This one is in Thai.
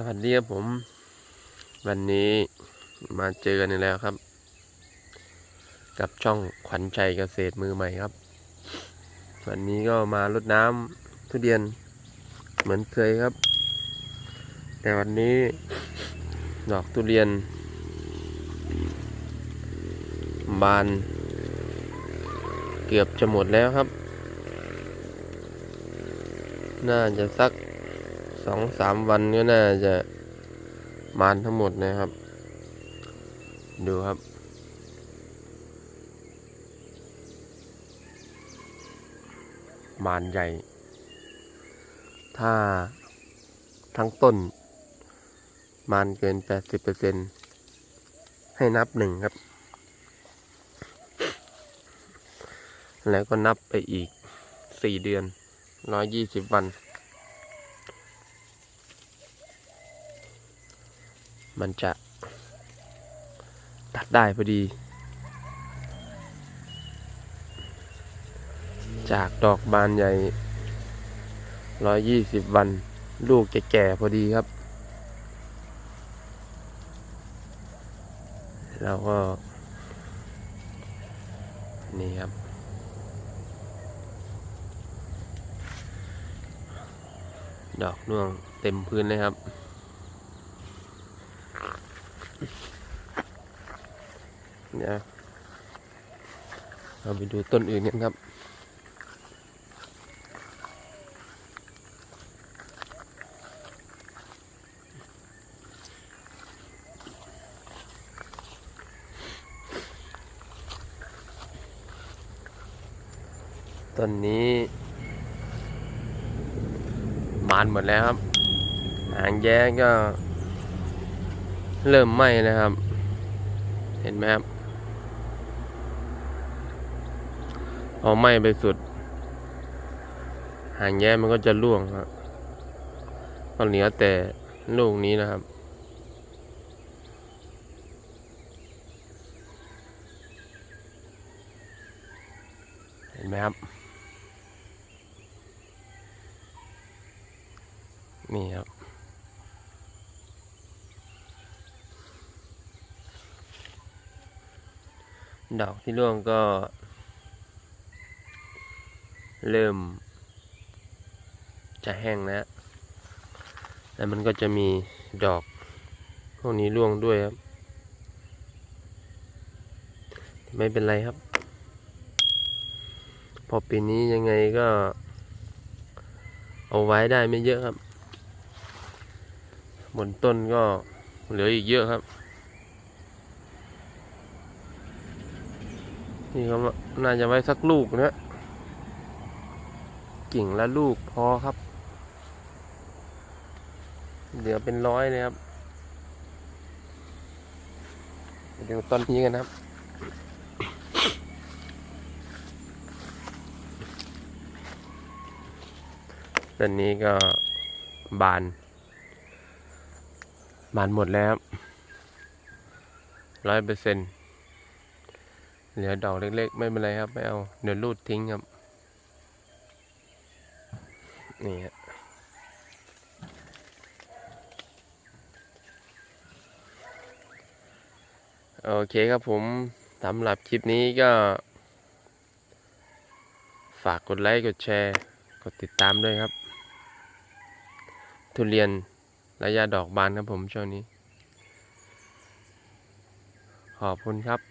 สวัสดีครับผม วันนี้มาเจอกันอีกแล้วครับ กับช่องขวัญใจเกษตรมือใหม่ครับ วันนี้ก็มารดน้ำทุเรียนเหมือนเคยครับ แต่วันนี้ดอกทุเรียน บาน เกือบจะหมดแล้วครับ น่าจะสัก สองสามวันก็น่าจะมานทั้งหมดนะครับ ดูครับ มานใหญ่ ถ้าทั้งต้น มานเกินแปดสิบเปอร์เซ็นให้นับหนึ่งครับ แล้วก็นับไปอีกสี่เดือนร้อยยี่สิบวัน มันจะตัดได้พอดี จากดอกบานใหญ่ร้อยยี่สิบวัน ลูกจะแก่พอดีครับ แล้วก็ นี่ครับดอกน่วงเต็มพื้นเลยครับ เดี๋ยวเราไปดูต้นอื่นกันครับ ต้นนี้มานหมดแล้วครับ หางแย้ก็เริ่มไหม้นะครับ เห็นไหมครับ พอไหม้ไปสุด หางแย้มันก็จะร่วงครับก็เหลือแต่ลูกนี้นะครับ เห็นไหมครับ นี่ครับดอกที่ร่วงก็ เริ่ม จะแห้งแล้ว แล้วมันก็จะมีดอก พวกนี้ร่วงด้วยครับ ไม่เป็นไรครับ พอปีนี้ยังไงก็ เอาไว้ได้ไม่เยอะครับ บนต้นก็เหลืออีกเยอะครับนี่ก็น่าจะไว้สักลูกนะ กิ่งละลูกพอครับเหลือเป็นร้อยเลยครับเดี๋ยวต้นนี้กันครับต้นนี้ก็บาน บานหมดแล้วร้อยเปอร์เซ็นต์เหลือดอกเล็กๆ ไม่เป็นไรครับ ไม่เอา เดี๋ยวรูดทิ้งครับ นี่ฮะโอเคครับผมสำหรับคลิปนี้ก็ ฝากกดไลค์ กดแชร์ กดติดตามด้วยครับ ทุเรียนระยะดอกบานครับผมช่วงนี้ ขอบคุณครับ